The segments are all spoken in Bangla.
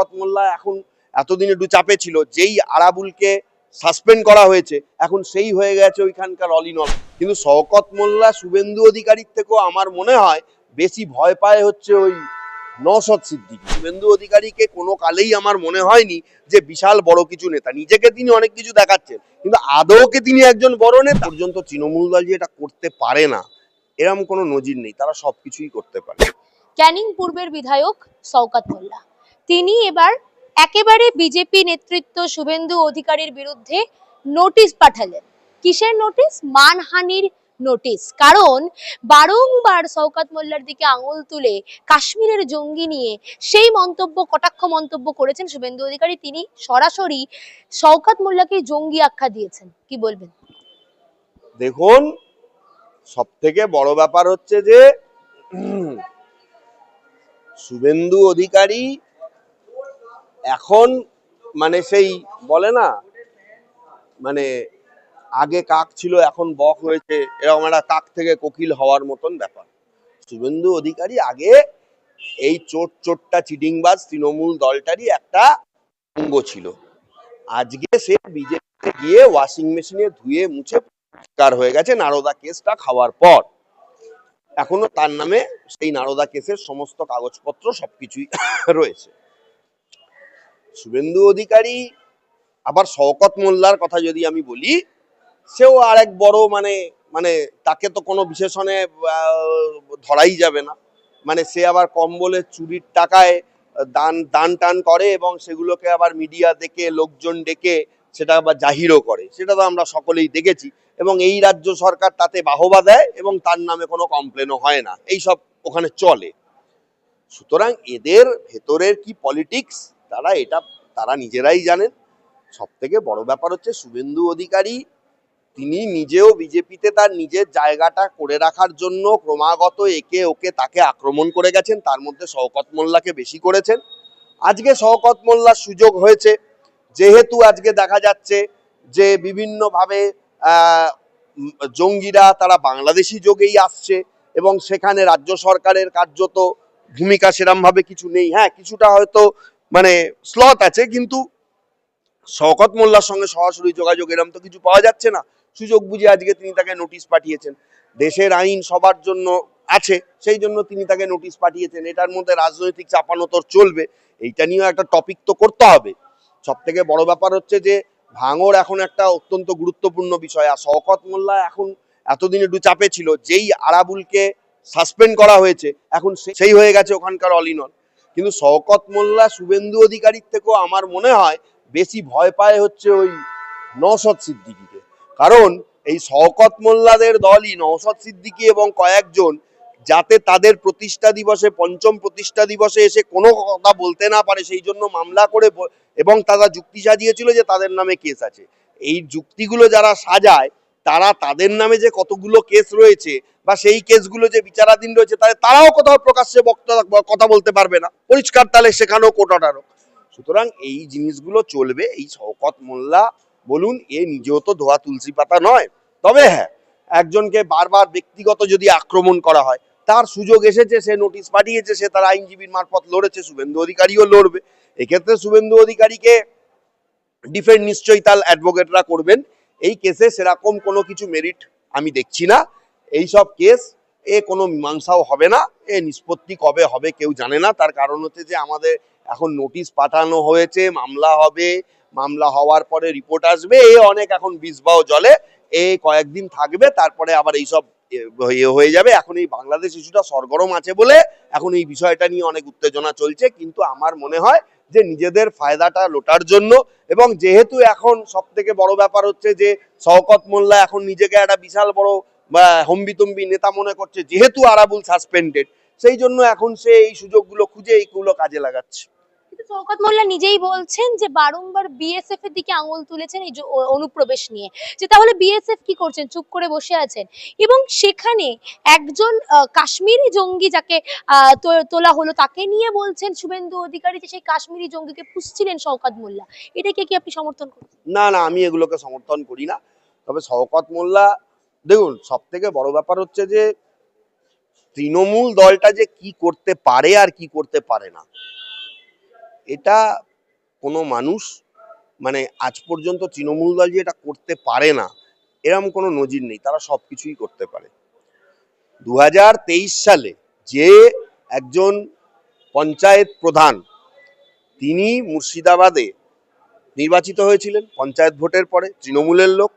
শওকত মোল্লা এখন এতদিন একটু চাপে ছিল, যেই আরাবুলকে সাসপেন্ড করা হয়েছে, এখন সেই হয়ে গেছে ওইখানকার অল ইন অল কিন্তু শওকত মোল্লা শুভেন্দু অধিকারীর থেকেও আমার মনে হয় বেশি ভয় পায় হচ্ছে ওই নসদ সিদ্দিকি। শুভেন্দু অধিকারীকে কোনো কালেই আমার মনে হয়নি যে বিশাল বড় কিছু নেতা। নিজেকে তিনি অনেক কিছু দেখাচ্ছেন, কিন্তু আদৌকে তিনি একজন বড় নেতা। পর্যন্ত তৃণমূল দল যে এটা করতে পারে না এরকম কোনো নজির নেই, তারা সবকিছুই করতে পারে। ক্যানিং পূর্বের বিধায়ক শওকাত মোল্লা। তিনি এবার একেবারে বিজেপি নেতৃত্ব শুভেন্দু অধিকারীর বিরুদ্ধে নোটিশ পাঠালেন। কিসের নোটিশ মানহানির নোটিশ কারণ বারংবার শওকাত মোল্লার দিকে আঙুল তুলে কাশ্মীরের জঙ্গি নিয়ে সেই মন্তব্য, কটাক্ষ মন্তব্য করেছেন শুভেন্দু অধিকারী। তিনি সরাসরি শওকাত মোল্লাকে জঙ্গি আখ্যা দিয়েছেন। কি বলবেন? দেখুন সব থেকে বড় ব্যাপার হচ্ছে যে, শুভেন্দু অধিকারী এখন মানে সেই, বলে না মানে আগে কাক ছিল, এখন বক হয়েছে, এরকম একটা কাক থেকে কোকিল হওয়ার মতন ব্যাপার। শুভেন্দু অধিকারী আগে এই চোট, চোটটা চিটিংবাজ তৃণমূল দলটারই একটা অঙ্গ ছিল। আজকে সে বিজেপিতে গিয়ে ওয়াশিং মেশিনে ধুয়ে মুছে পরিষ্কার হয়ে গেছে নারদা কেসটা খাওয়ার পর। এখনও তার নামে সেই নারদা কেসের সমস্ত কাগজপত্র সবকিছুই রয়েছে। শুভেন্দু অধিকারী, আবার শওকত মোল্লার কথা যদি আমি বলি, সেও আরেক বড় মানে মানে তাকে তো কোনো বিশেষণে ধরাই যাবে না। মানে সে আবার কম বলে চুরির টাকায় দান দান টান করে এবং সেগুলোকে আবার মিডিয়া দেখে, লোকজন ডেকে সেটা আবার জাহিরও করে। সেটা তো আমরা সকলেই দেখেছি এবং এই রাজ্য সরকার তাতে বাহবা দেয় এবং তার নামে কোনো কমপ্লেনও হয় না। এই সব ওখানে চলে। সুতরাং এদের ভেতরের কি পলিটিক্স তারা এটা, তারা নিজেরাই জানেন। সব থেকে বড় ব্যাপার হচ্ছে শুভেন্দু অধিকারী, তিনি নিজেও বিজেপিতে তার নিজের জায়গাটা করে রাখার জন্য ক্রমাগত একে ওকে তাকে আক্রমণ করে গেছেন, তার মধ্যে শওকত মোল্লাকে বেশি করেছেন। আজকে শওকত মোল্লার সুযোগ হয়েছে, যেহেতু আজকে দেখা যাচ্ছে যে বিভিন্নভাবে জঙ্গিরা তারা বাংলাদেশি যোগেই আসছে এবং সেখানে রাজ্য সরকারের কার্যত ভূমিকা সেরমভাবে কিছু নেই। হ্যাঁ কিছুটা হয়তো মানে স্লট আছে, কিন্তু শওকত মোল্লার সঙ্গে সরাসরি যোগাযোগ এরম তো কিছু পাওয়া যাচ্ছে না। সুযোগ বুঝে আজকে তিনি তাকে নোটিশ পাঠিয়েছেন। দেশের আইন সবার জন্য আছে, সেই জন্য তিনি তাকে নোটিশ পাঠিয়েছেন। এটার মধ্যে রাজনৈতিক চাপানোতর চলবে, এইটা নিয়েও একটা টপিক তো করতে হবে। সব থেকে বড় ব্যাপার হচ্ছে যে ভাঙর এখন একটা অত্যন্ত গুরুত্বপূর্ণ বিষয়, আর শওকত মোল্লা এখন এতদিন একটু চাপে ছিল, যেই আরাবুলকে সাসপেন্ড করা হয়েছে, এখন সেই হয়ে গেছে ওখানকার অল ইন অল কিন্তু শওকত মোল্লা শুভেন্দু অধিকারীর থেকেও আমার মনে হয় বেশি ভয় পায় হচ্ছে ওই নওশদ সিদ্দিকিকে। কারণ এই শওকত মোল্লাদের দলই নওশদ সিদ্দিকি এবং কয়েকজন যাতে তাদের প্রতিষ্ঠা দিবসে, পঞ্চম প্রতিষ্ঠা দিবসে এসে কোনো কথা বলতে না পারে, সেই জন্য মামলা করে এবং তারা যুক্তি সাজিয়েছিল যে তাদের নামে কেস আছে। এই যুক্তিগুলো যারা সাজায় তারা তাদের নামে যে কতগুলো কেস রয়েছে বা সেই কেসগুলো যে বিচারাধীন রয়েছে, তাহলে তারাও কোথাও প্রকাশ্যে বক্তব্য, কথা বলতে পারবে না। পরিষ্কার তাহলে সেখানেও কোর্ট অর্ডারও সুতরাং এই জিনিসগুলো চলবে, এই শওকত মোল্লা বলুন, এ নিজেও তো ধোয়া তুলসী পাতা নয়। তবে হ্যাঁ একজনকে বারবার ব্যক্তিগত যদি আক্রমণ করা হয়, তার সুযোগ এসেছে, সে নোটিশ পাঠিয়েছে, সে তার আইনজীবীর মারফত লড়েছে, শুভেন্দু অধিকারীও লড়বে। এক্ষেত্রে শুভেন্দু অধিকারীকে ডিফেন্ড নিশ্চয়ই তার অ্যাডভোকেটরা করবেন। এই কেসে সেরকম কোনো কিছু মেরিট আমি দেখছি না। এই সব কেস, এ কোনো মীমাংসাও হবে না, এ নিষ্পত্তি কবে হবে কেউ জানে না। তার কারণ হচ্ছে যে আমাদের এখন নোটিশ পাঠানো হয়েছে, মামলা হবে, মামলা হওয়ার পরে রিপোর্ট আসবে, এ অনেক এখন বিষবাও জলে, এ কয়েকদিন থাকবে, তারপরে আবার এইসব ইয়ে হয়ে যাবে। এখন এই বাংলাদেশ ইস্যুটা সরগরম আছে বলে এখন এই বিষয়টা নিয়ে অনেক উত্তেজনা চলছে। কিন্তু আমার মনে হয় যে নিজেদের ফায়দাটা লোটার জন্য এবং যেহেতু এখন সব থেকে বড় ব্যাপার হচ্ছে যে শওকত মোল্লা এখন নিজেকে একটা বিশাল বড় হম্বিতম্বি নেতা মনে করছে, যেহেতু আরাবুল সাসপেন্ডেড, সেই জন্য এখন সে এই সুযোগগুলো খুঁজে এইগুলো কাজে লাগাচ্ছে। শওকত মোল্লা নিজেই বলছেন যে বারংবার বিএসএফ এর দিকে আঙুল তুলেছেন এই অনুপ্রবেশ নিয়ে। যে তাহলে বিএসএফ কি করছেন? চুপ করে বসে আছেন। এবং সেখানে একজন কাশ্মীরি জঙ্গি যাকে তোলা হলো, তাকে নিয়ে বলছেন শুভেন্দু অধিকারী যে সেই কাশ্মীরি জঙ্গিকে পুষছিলেন শওকত মোল্লা। এটাকে কি আপনি সমর্থন করছেন না না, আমি এগুলোকে সমর্থন করি না। তবে শওকত মোল্লা, দেখুন সব থেকে বড় ব্যাপার হচ্ছে যে তৃণমূল দলটা যে কি করতে পারে আর কি করতে পারে না এটা কোনো মানুষ মানে আজ পর্যন্ত তৃণমূল দল যে এটা করতে পারে না, এরম কোনো নজির নেই, তারা সব কিছুই করতে পারে। দু হাজার তেইশ সালে যে একজন পঞ্চায়েত প্রধান, তিনি মুর্শিদাবাদে নির্বাচিত হয়েছিলেন, পঞ্চায়েত ভোটের পরে, তৃণমূলের লোক।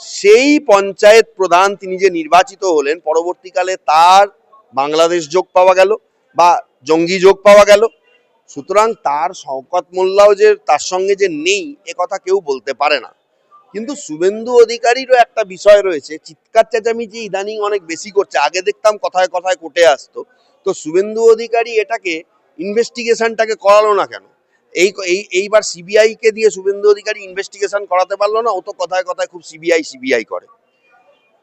সেই পঞ্চায়েত প্রধান তিনি যে নির্বাচিত হলেন, পরবর্তীকালে তার বাংলাদেশ যোগ পাওয়া গেল বা জঙ্গি যোগ পাওয়া গেল। সুতরাং তার শওকত মোল্লাও যে তার সঙ্গে যে নেই, এ কথা কেউ বলতে পারে না। কিন্তু শুভেন্দু অধিকারীরও একটা বিষয় রয়েছে, চিৎকার চেঁচামেচি ইদানিং অনেক বেশি করছে। আগে দেখতাম কথায় কথায় কোটে আসতো। তো শুভেন্দু অধিকারী এটাকে ইনভেস্টিগেশনটাকে করালো না কেন? এই এই, এইবার সিবিআই কে দিয়ে শুভেন্দু অধিকারী ইনভেস্টিগেশন করাতে পারল না, ও তো কথায় কথায় খুব সিবিআই সিবিআই করে।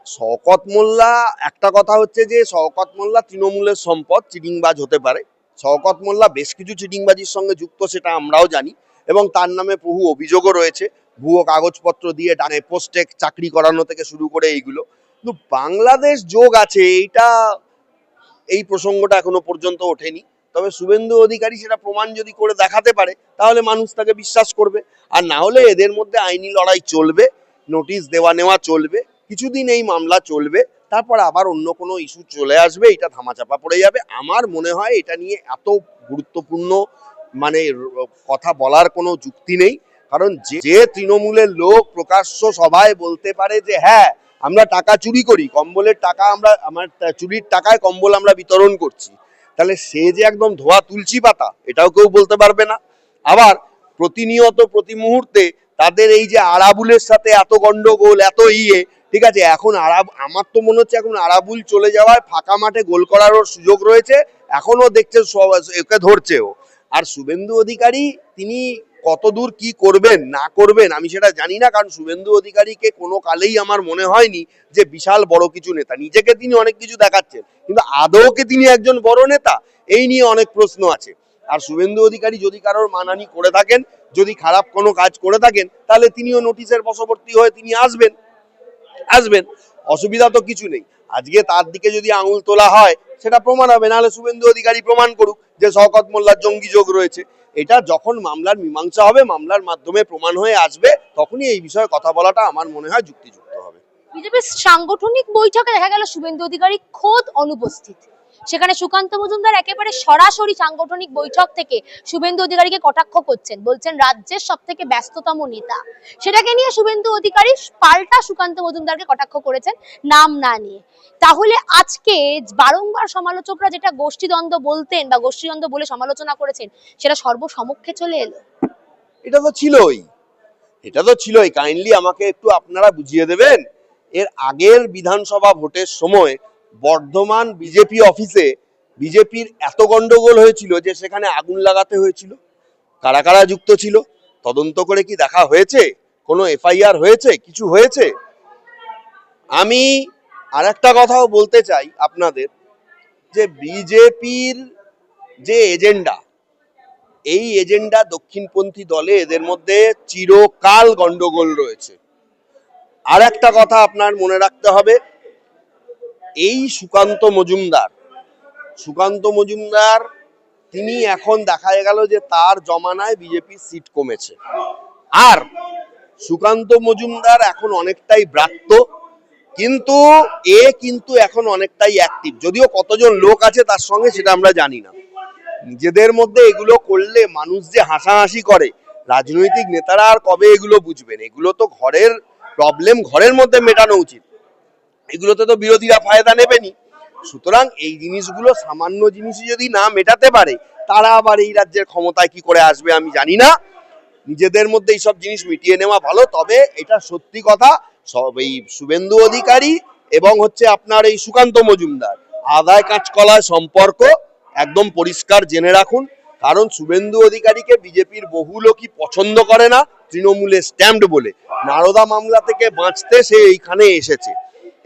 শওকত মোল্লা, একটা কথা হচ্ছে যে শওকত মোল্লা তৃণমূলের সম্পদ, চিটিংবাজ হতে পারে। শওকত মোল্লা বেশ কিছু চিটিংবাজির সঙ্গে যুক্ত, সেটা আমরাও জানি। এবং তার নামে বহু অভিযোগও রয়েছে। ভুয়ো কাগজপত্র দিয়ে ডানে পোস্টে চাকরি করানো থেকে শুরু করে এইগুলো। কিন্তু বাংলাদেশ যোগ আছে, এইটা, এই প্রসঙ্গটা এখনও পর্যন্ত ওঠেনি। তবে শুভেন্দু অধিকারী সেটা প্রমাণ যদি করে দেখাতে পারে, তাহলে মানুষ তাকে বিশ্বাস করবে। আর না হলে এদের মধ্যে আইনি লড়াই চলবে, নোটিশ দেওয়া নেওয়া চলবে, কিছুদিন এই মামলা চলবে। তারপর আবার অন্য কোনো ইস্যু চলে আসবে, এটা ধামাচাপা পড়ে যাবে। আমার মনে হয় এটা নিয়ে এত গুরুত্বপূর্ণ মানে কথা বলার কোনো যুক্তি নেই। কারণ যে তৃণমূলের লোক প্রকাশ্য সভায় বলতে পারে যে হ্যাঁ আমরা টাকা চুরি করি, কম্বলের টাকা আমরা, আমার চুরির টাকায় কম্বল আমরা বিতরণ করছি। তাহলে সে যে একদম ধোয়া তুলসী পাতা, এটাও কেউ বলতে পারবে না। আবার প্রতিনিয়ত প্রতি মুহূর্তে তাদের এই যে আরাবুলের সাথে এত গন্ডগোল, এত ইয়ে ঠিক আছে, এখন আরাব আমার তো মনে হচ্ছে এখন আরাবুল চলে যাওয়ায় ফাঁকা মাঠে গোল করারও সুযোগ রয়েছে। এখনও দেখছে একে ধরছেও আর শুভেন্দু অধিকারী, তিনি কতদূর কি করবেন, না করবেন, আমি সেটা জানি না, কারণ শুভেন্দু অধিকারীকে কোনো কালেই আমার মনে হয়নি যে বিশাল বড় কিছু নেতা। নিজেকে তিনি অনেক কিছু দেখাচ্ছেন, কিন্তু আদৌকে তিনি একজন বড় নেতা, এই নিয়ে অনেক প্রশ্ন আছে। আর শুভেন্দু অধিকারী যদি কারোর মানানি করে থাকেন, যদি খারাপ কোনো কাজ করে থাকেন, তাহলে তিনিও নোটিশের বশবর্তী হয়ে তিনি আসবেন। আসবেন। অসুবিধা তো কিছু নেই। আজকে তার দিকে যদি আঙুল তোলা হয়, সেটা প্রমাণ হবে। নাহলে শুভেন্দু অধিকারী প্রমাণ করুক যে শওকত মোল্লার জঙ্গি যোগ রয়েছে। এটা যখন মামলার মীমাংসা হবে, মামলার মাধ্যমে প্রমাণ হয়ে আসবে, তখনই এই বিষয়ে কথা বলাটা আমার মনে হয় যুক্তিযুক্ত হবে। বিজেপির সাংগঠনিক বৈঠকে দেখা গেল শুভেন্দু অধিকারী খোদ অনুপস্থিত। সেখানে সুকান্ত মজুমদার একেবারে সরাসরি সাংগঠনিক বৈঠক থেকে শুভেন্দু অধিকারীকে কটাক্ষ করছেন, বলছেন রাজ্যের সব থেকে ব্যস্ততম নেতা। সেটাকে নিয়ে শুভেন্দু অধিকারী পাল্টা সুকান্ত মজুমদারকে কটাক্ষ করেছেন নাম না নিয়ে। তাহলে আজকে বারংবার সমালোচকরা যেটা গোষ্ঠীদ্বন্দ্ব বলতেন বা গোষ্ঠীদ্বন্দ্ব বলে সমালোচনা করেছেন, সেটা সর্বসমক্ষে চলে এলো। এটা তো ছিলই। এটা তো ছিলই। কাইন্ডলি আমাকে একটু আপনারা বুঝিয়ে দেবেন, এর আগের বিধানসভা ভোটের সময় বর্ধমান বিজেপি অফিসে বিজেপির এত গন্ডগোল হয়েছিল যে সেখানে আগুন লাগাতে হয়েছিল, কারা কারা যুক্ত ছিল, তদন্ত করে কি দেখা হয়েছে? কোনো এফআইআর হয়েছে? কিছু হয়েছে? আমি আর একটা কথাও বলতে চাই আপনাদের যে বিজেপির যে এজেন্ডা, এই এজেন্ডা দক্ষিণপন্থী দলে এদের মধ্যে চিরকাল গন্ডগোল রয়েছে। আর একটা কথা আপনার মনে রাখতে হবে এই সুকান্ত মজুমদার সুকান্ত মজুমদার, তিনি এখন দেখা গেল যে তার জমানায় বিজেপির সিট কমেছে। আর সুকান্ত মজুমদার এখন অনেকটাই ব্রাত্য, কিন্তু এ কিন্তু এখন অনেকটাই অ্যাক্টিভ যদিও কতজন লোক আছে তার সঙ্গে সেটা আমরা জানি না। নিজেদের মধ্যে এগুলো করলে মানুষ যে হাসাহাসি করে, রাজনৈতিক নেতারা আর কবে এগুলো বুঝবেন? এগুলো তো ঘরের প্রবলেম ঘরের মধ্যে মেটানো উচিত। এগুলোতে তো বিরোধীরা ফায়দা নেবেনি। সুতরাং এই জিনিসগুলো সামান্য জিনিসই যদি না মেটাতে পারে, তারা আবার এই রাজ্যের ক্ষমতায় কি করে আসবে আমি জানি না। নিজেদের মধ্যে এইসব জিনিস মিটিয়ে নেওয়া ভালো, তবে এটা সত্যি কথা, সব এই শুভেন্দু অধিকারী এবং হচ্ছে আপনার এই সুকান্ত মজুমদার, আদায় কাঁচকলায় সম্পর্ক একদম পরিষ্কার জেনে রাখুন। কারণ শুভেন্দু অধিকারীকে বিজেপির বহু লোকই পছন্দ করে না, তৃণমূলের স্ট্যাম্প বলে। নারদা মামলা থেকে বাঁচতে সে এইখানে এসেছে।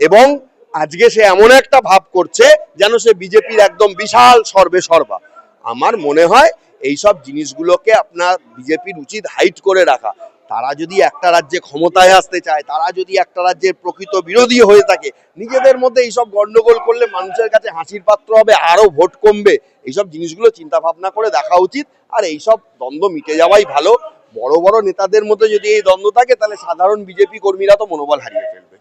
এবং আজকে সে এমন একটা ভাব করছে যেন সে বিজেপির একদম বিশাল সর্বে সর্বা। আমার মনে হয় এইসব জিনিসগুলোকে আপনার বিজেপির উচিত হাইট করে রাখা। তারা যদি একটা রাজ্যে ক্ষমতায় আসতে চায়, তারা যদি একটা রাজ্যের প্রকৃত বিরোধী হয়ে থাকে, নিজেদের মধ্যে এইসব গন্ডগোল করলে মানুষের কাছে হাসির পাত্র হবে আরও ভোট কমবে। এইসব জিনিসগুলো চিন্তা ভাবনা করে দেখা উচিত। আর এইসব দ্বন্দ্ব মিটে যাওয়াই ভালো। বড় বড় নেতাদের মধ্যে যদি এই দ্বন্দ্ব থাকে, তাহলে সাধারণ বিজেপি কর্মীরা তো মনোবল হারিয়ে ফেলবে।